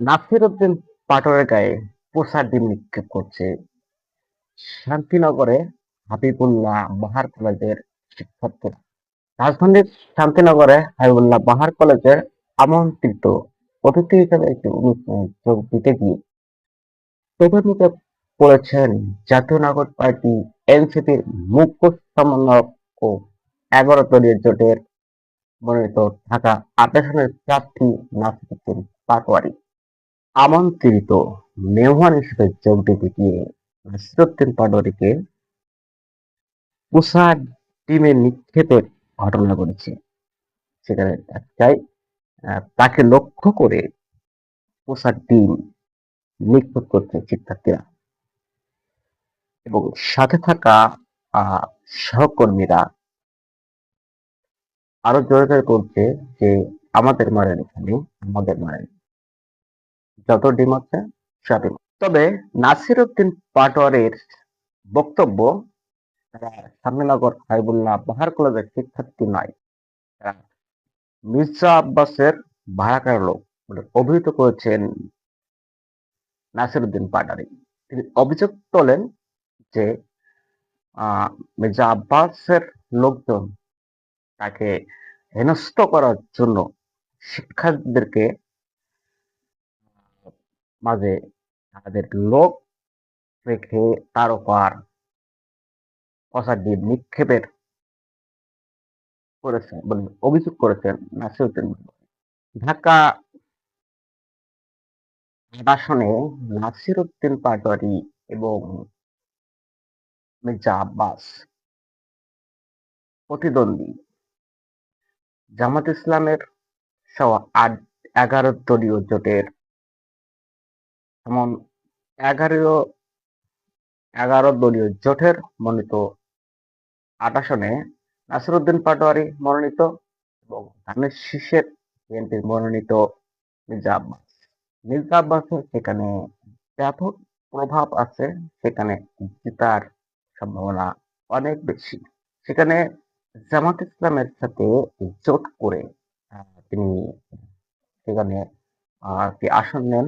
নাসির উদ্দিন পাটোয়ারের গায়ে পোষার ডিম নিক্ষেপ করছে শান্তিনগরে হাবিবুল্লাহ বাহার কলেজের শিক্ষার্থীরা। রাজধানীর শান্তিনগরে হাবিবুল্লাহ বাহার কলেজের আমন্ত্রিত অতিথি হিসেবে একটি অনুষ্ঠানে যোগ দিতে গিয়ে তোপের মুখে জাতীয় নাগরিক পার্টি এনসিপির মুখ্য সমন্বয়ক ও এগারো দলীয় জোটের মনোনীত ঢাকা আবেদনের প্রার্থী নাসিরুদ্দিন পাটোয়ারি। আমন্ত্রিত মেহমান হিসেবে যোগ দিতে গিয়ে নাসিরুদ্দিন পাটোয়ারিকে পুষা টিমে নিক্ষেপের ঘটনা ঘটেছে। সেখানে আহ, তাকে লক্ষ্য করে পুষা টিম নিক্ষেপ করছে শিক্ষার্থীরা। এবং সাথে থাকা সহকর্মীরা আরও জোরে বলছে যে আমাদের মারেন এখানে আমাদের মারেন। যত ডিম আছে সবই তবে নাসির উদ্দিন পাটোয়ারের বক্তব্য, তারা সামনেনগর হাইবুল্লাহ বাহার কলেজের শিক্ষার্থী নয়, তারা মির্জা আব্বাসের ভাড়াকার লোক বলে অভিহিত করেছেন নাসির উদ্দিন পাটোয়ারি। তিনি অভিযোগ তোলেন যে মির্জা আব্বাসের লোকজন তাকে হেনস্থ করার জন্য শিক্ষার্থীদেরকে মাঝে তাদের লোক রেখে তার উপর পচা ডিম নিক্ষেপের করেছেন, বলে অভিযোগ করেছেন নাসিরুদ্দিন ঢাকা আসনে নাসিরুদ্দিন পাটোয়ারি এবং মির্জা আব্বাস প্রতিদ্বন্দ্বী। জামাত ইসলামের সহ আট, এগারো দলীয় জোটের এমন এগারো এগারো দলীয় জোটের মনোনীত আট আসনে নাসিরুদ্দিন পাটোয়ারি মনোনীত এবং ধানের শীষের বিএনপির মনোনীত মির্জা আব্বাস। মির্জা আব্বাসের সেখানে ব্যাপক প্রভাব আছে, সেখানে জেতার সম্ভাবনা অনেক বেশি। সেখানে জামাত ইসলামের সাথে জোট করে তিনি সেখানে আসন নেন।